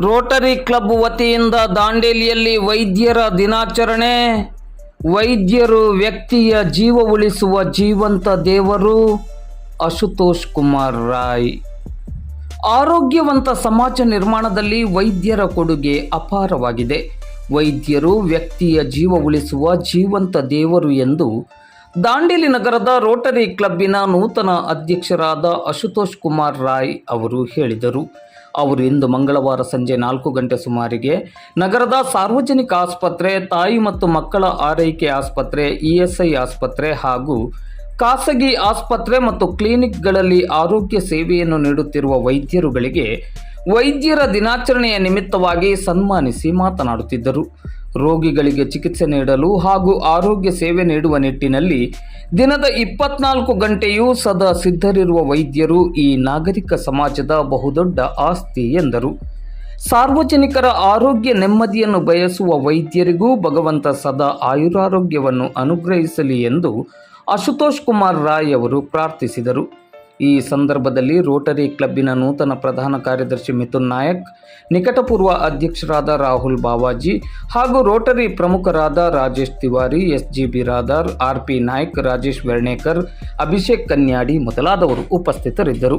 Rotary club ವತಿಯಿಂದ ದಾಂಡೇಲಿಯಲ್ಲಿ ವೈದ್ಯರ ದಿನಾಚರಣೆ. ವೈದ್ಯರು ವ್ಯಕ್ತಿಯ ಜೀವ ಉಳಿಸುವ ಜೀವಂತ ದೇವರು ಅಶುತೋಷ್ ಕುಮಾರ್ ರಾಯ್. ಆರೋಗ್ಯವಂತ ಸಮಾಜ ನಿರ್ಮಾಣದಲ್ಲಿ ವೈದ್ಯರ ಕೊಡುಗೆ ಅಪಾರವಾಗಿದೆ. ವೈದ್ಯರು ವ್ಯಕ್ತಿಯ ಜೀವ ಉಳಿಸುವ ಜೀವಂತ ದೇವರು ಎಂದು ದಾಂಡೇಲಿ ನಗರದ ರೋಟರಿ ಕ್ಲಬ್ಬಿನ ನೂತನ ಅಧ್ಯಕ್ಷರಾದ ಅಶುತೋಷ್ ಕುಮಾರ್ ರಾಯ್ ಅವರು ಹೇಳಿದರು. ಅವರು ಇಂದು ಮಂಗಳವಾರ ಸಂಜೆ ನಾಲ್ಕು ಗಂಟೆ ಸುಮಾರಿಗೆ ನಗರದ ಸಾರ್ವಜನಿಕ ಆಸ್ಪತ್ರೆ, ತಾಯಿ ಮತ್ತು ಮಕ್ಕಳ ಆರೈಕೆ ಆಸ್ಪತ್ರೆ ಇಎಸ್ಐ ಆಸ್ಪತ್ರೆ ಹಾಗೂ ಖಾಸಗಿ ಆಸ್ಪತ್ರೆ ಮತ್ತು ಕ್ಲಿನಿಕ್ಗಳಲ್ಲಿ ಆರೋಗ್ಯ ಸೇವೆಯನ್ನು ನೀಡುತ್ತಿರುವ ವೈದ್ಯರುಗಳಿಗೆ ವೈದ್ಯರ ದಿನಾಚರಣೆಯ ನಿಮಿತ್ತವಾಗಿ ಸನ್ಮಾನಿಸಿ ಮಾತನಾಡುತ್ತಿದ್ದರು. ರೋಗಿಗಳಿಗೆ ಚಿಕಿತ್ಸೆ ನೀಡಲು ಹಾಗೂ ಆರೋಗ್ಯ ಸೇವೆ ನೀಡುವ ನಿಟ್ಟಿನಲ್ಲಿ ದಿನದ ಇಪ್ಪತ್ನಾಲ್ಕು ಗಂಟೆಯೂ ಸದಾ ಸಿದ್ಧರಿರುವ ವೈದ್ಯರು ಈ ನಾಗರಿಕ ಸಮಾಜದ ಬಹುದೊಡ್ಡ ಆಸ್ತಿ ಎಂದರು. ಸಾರ್ವಜನಿಕರ ಆರೋಗ್ಯ ನೆಮ್ಮದಿಯನ್ನು ಬಯಸುವ ವೈದ್ಯರಿಗೂ ಭಗವಂತ ಸದಾ ಆಯುರಾರೋಗ್ಯವನ್ನು ಅನುಗ್ರಹಿಸಲಿ ಎಂದು ಅಶುತೋಷ್ ಕುಮಾರ್ ರಾಯ್ ಅವರು ಪ್ರಾರ್ಥಿಸಿದರು. ಈ ಸಂದರ್ಭದಲ್ಲಿ ರೋಟರಿ ಕ್ಲಬ್ಬಿನ ನೂತನ ಪ್ರಧಾನ ಕಾರ್ಯದರ್ಶಿ ಮಿಥುನ್ ನಾಯಕ್, ನಿಕಟಪೂರ್ವ ಅಧ್ಯಕ್ಷರಾದ ರಾಹುಲ್ ಬಾವಾಜಿ ಹಾಗೂ ರೋಟರಿ ಪ್ರಮುಖರಾದ Rajesh Tiwari S G Biradar R P Naik, Rajesh Vernekar, Abhishek Kanyadi ಮೊದಲಾದವರು ಉಪಸ್ಥಿತರಿದ್ದರು.